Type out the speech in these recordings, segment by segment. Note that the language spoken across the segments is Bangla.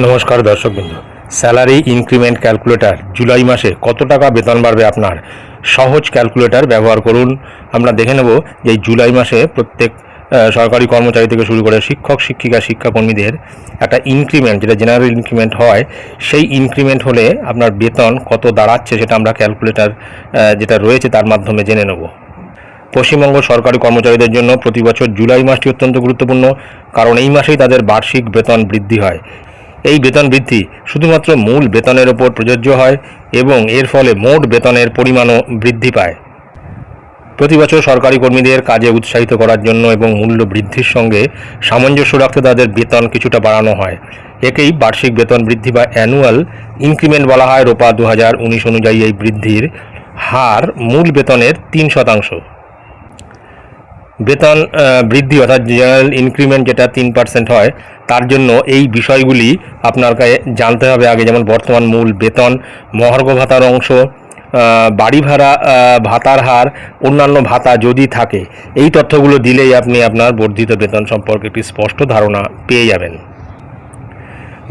নমস্কার দর্শকবৃন্দ। স্যালারি ইনক্রিমেন্ট ক্যালকুলেটর জুলাই মাসে কত টাকা বেতন বাড়বে আপনার? সহজ ক্যালকুলেটর ব্যবহার করুন। আমরা দেখে নেব যে জুলাই মাসে প্রত্যেক সরকারি কর্মচারী থেকে শুরু করে শিক্ষক, শিক্ষিকা, শিক্ষাকর্মীদের একটা ইনক্রিমেন্ট, যেটা জেনারেল ইনক্রিমেন্ট হয়, সেই ইনক্রিমেন্ট হলে আপনার বেতন কত দাঁড়াচ্ছে সেটা আমরা ক্যালকুলেটর যেটা রয়েছে তার মাধ্যমে জেনে নেব। পশ্চিমবঙ্গ সরকারি কর্মচারীদের জন্য প্রতি বছর জুলাই মাসটি অত্যন্ত গুরুত্বপূর্ণ, কারণ এই মাসেই তাদের বার্ষিক বেতন বৃদ্ধি হয়। এই বেতন বৃদ্ধি শুধুমাত্র মূল বেতনের ওপর প্রযোজ্য হয় এবং এর ফলে মোট বেতনের পরিমাণও বৃদ্ধি পায়। প্রতি বছর সরকারি কর্মীদের কাজে উৎসাহিত করার জন্য এবং মূল্য বৃদ্ধির সঙ্গে সামঞ্জস্য রাখতে তাদের বেতন কিছুটা বাড়ানো হয়। একেই বার্ষিক বেতন বৃদ্ধি বা অ্যানুয়াল ইনক্রিমেন্ট বলা হয়। রোপা দু হাজার উনিশ অনুযায়ী এই বৃদ্ধির হার মূল বেতনের তিন শতাংশ। বেতন বৃদ্ধি অর্থাৎ জেনারেল ইনক্রিমেন্ট যেটা তিন পার্সেন্ট হয়, তার জন্য এই বিষয়গুলি আপনার কাছে জানতে হবে আগে, যেমন বর্তমান মূল বেতন, মহার্ঘ ভাতার অংশ বাড়ি ভাড়া ভাতার হার, অন্যান্য ভাতা যদি থাকে, এই তথ্যগুলো দিলেই আপনি আপনার বর্ধিত বেতন সম্পর্কে একটি স্পষ্ট ধারণা পেয়ে যাবেন।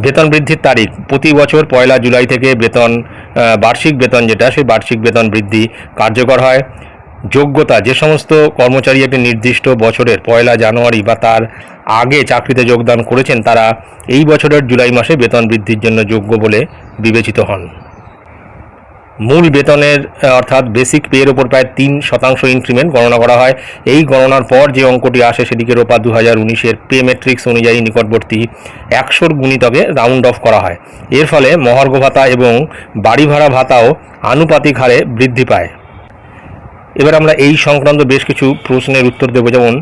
বেতন বৃদ্ধির তারিখ, প্রতি বছর পয়লা জুলাই থেকে বেতন বার্ষিক বেতন যেটা, সেই বার্ষিক বেতন বৃদ্ধি কার্যকর হয়। যোগ্যতা, যে সমস্ত কর্মচারী একটি নির্দিষ্ট বছরের পয়লা জানুয়ারি বা তার আগে চাকরিতে যোগদান করেছেন, তারা এই বছরের জুলাই মাসে বেতন বৃদ্ধির জন্য যোগ্য বলে বিবেচিত হন। মূল বেতনের অর্থাৎ বেসিক পেয়ের ওপর প্রায় তিন শতাংশ ইনক্রিমেন্ট গণনা করা হয়। এই গণনার পর যে অঙ্কটি আসে সেটিকে রোপা দু হাজার উনিশের পে মেট্রিক্স অনুযায়ী নিকটবর্তী একশোর গুণিতকে রাউন্ড অফ করা হয়। এর ফলে মহার্ঘ ভাতা এবং বাড়ি ভাড়া ভাতাও আনুপাতিক হারে বৃদ্ধি পায়। এবার আমরা এই সংক্রান্ত বেশ কিছু প্রশ্নের উত্তর দেবো। যেমন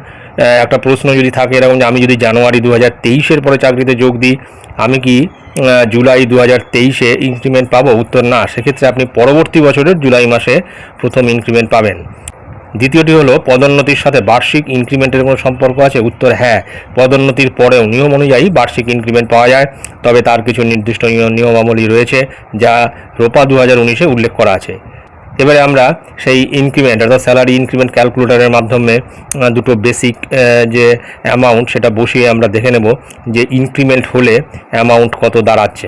একটা প্রশ্ন যদি থাকে এরকম যে, আমি যদি জানুয়ারি দু হাজার তেইশের পরে চাকরিতে যোগ দিই, আমি কি জুলাই দু হাজার তেইশে ইনক্রিমেন্ট পাবো? উত্তর না। সেক্ষেত্রে আপনি পরবর্তী বছরের জুলাই মাসে প্রথম ইনক্রিমেন্ট পাবেন। দ্বিতীয়টি হলো, পদোন্নতির সাথে বার্ষিক ইনক্রিমেন্টের কোনো সম্পর্ক আছে? উত্তর হ্যাঁ। পদোন্নতির পরেও নিয়ম অনুযায়ী বার্ষিক ইনক্রিমেন্ট পাওয়া যায়, তবে তার কিছু নির্দিষ্ট নিয়ম- নিয়মাবলী রয়েছে, যা রোপা দু হাজার উনিশে উল্লেখ করা আছে। এবারে আমরা সেই ইনক্রিমেন্ট অর্থাৎ স্যালারি ইনক্রিমেন্ট ক্যালকুলেটরের মাধ্যমে দুটো বেসিক যে অ্যামাউন্ট সেটা বসিয়ে আমরা দেখে নেব যে ইনক্রিমেন্ট হলে অ্যামাউন্ট কত দাঁড়াচ্ছে।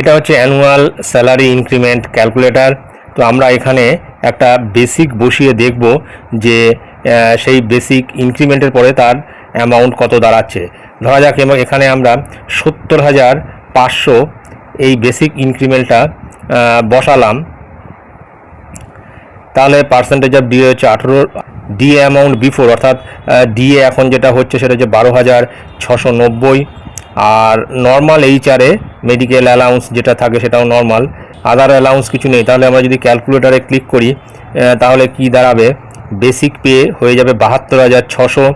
এটা হচ্ছে অ্যানুয়াল স্যালারি ইনক্রিমেন্ট ক্যালকুলেটর তো আমরা এখানে একটা বেসিক বসিয়ে দেখব যে সেই বেসিক ইনক্রিমেন্টের পরে তার অ্যামাউন্ট কত দাঁড়াচ্ছে। ধরা যাক এবং এখানে আমরা সত্তর হাজার পাঁচশো এই বেসিক ইনক্রিমেন্টটা বসালাম। তাহলে পার্সেন্টেজ অফ ডিএ হচ্ছে আঠেরো ডিএ অ্যামাউন্ট বিফোর অর্থাৎ ডিএ এখন যেটা হচ্ছে সেটা হচ্ছে বারো হাজার ছশো নব্বই। আর নর্মাল এইচআরে মেডিকেল অ্যালাউন্স যেটা থাকে সেটাও নর্মাল আদার অ্যালাউন্স কিছু নেই। তাহলে আমরা যদি ক্যালকুলেটারে ক্লিক করি তাহলে কি দাঁড়াবে? বেসিক পে হয়ে যাবে বাহাত্তর হাজার ছশো।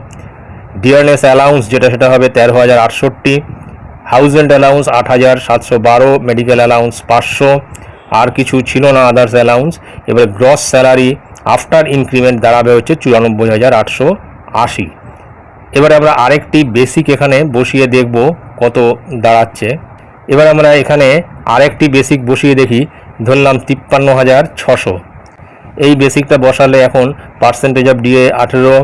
ডিয়ারনেস অ্যালাউন্স যেটা সেটা হবে তেরো হাজার আটষট্টি। হাউস রেন্ট অ্যালাউন্স আট হাজার সাতশো বারো। মেডিকেল অ্যালাউন্স পাঁচশো। আর কিছু ছিল না আদার্স অ্যালাউন্স এবার গ্রস স্যালারি আফটার ইনক্রিমেন্ট দাঁড়াবে হচ্ছে চুরানব্বই হাজার আটশো আশি। এবারে আমরা আরেকটি বেসিক এখানে বসিয়ে দেখব কত দাঁড়াচ্ছে। এবার আমরা এখানে আরেকটি বেসিক বসিয়ে দেখি ধরলাম তিপ্পান্ন হাজার ছশো। এই বেসিকটা বসালে এখন পার্সেন্টেজ অফ ডিএ আঠেরো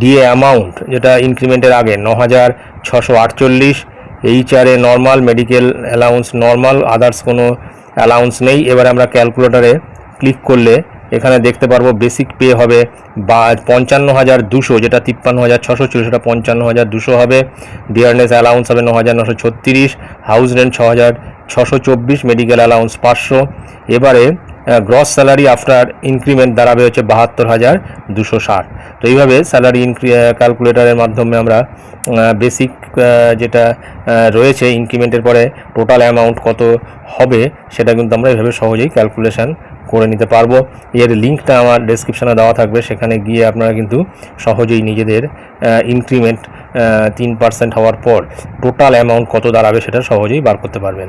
ডিএ অ্যামাউন্ট যেটা ইনক্রিমেন্টের আগে ন হাজার ছশো আটচল্লিশ। HRA normal medical allowance normal others কোনো অ্যালাউন্স নেই। এবার আমরা ক্যালকুলেটরে ক্লিক করলে এখানে দেখতে পারব বেসিক পে হবে বা পঞ্চান্ন হাজার দুশো, যেটা তিপ্পান্ন হাজার ছশো ছিল, সেটা পঞ্চান্ন হাজার দুশো হবে। ডিয়ারনেস অ্যালাউন্স হবে ন হাজার নশো ছত্রিশ হাউস রেন্ট ছ হাজার ছশো চব্বিশ মেডিকেল অ্যালাউন্স পাঁচশো। এবারে গ্রস স্যালারি আফটার ইনক্রিমেন্ট দাঁড়াবে হচ্ছে বাহাত্তর হাজার দুশো ষাট। তো এইভাবে স্যালারি ইনক্রি ক্যালকুলেটরের মাধ্যমে আমরা বেসিক যেটা রয়েছে ইনক্রিমেন্টের পরে টোটাল অ্যামাউন্ট কত হবে সেটা কিন্তু আমরা এইভাবে সহজেই ক্যালকুলেশন করে নিতে পারব। এর লিঙ্কটা আমার ডেসক্রিপশানে দেওয়া থাকবে, সেখানে গিয়ে আপনারা কিন্তু সহজেই নিজেদের ইনক্রিমেন্ট তিন পার্সেন্ট হওয়ার পর টোটাল অ্যামাউন্ট কত দাঁড়াবে সেটা সহজেই বার করতে পারবেন।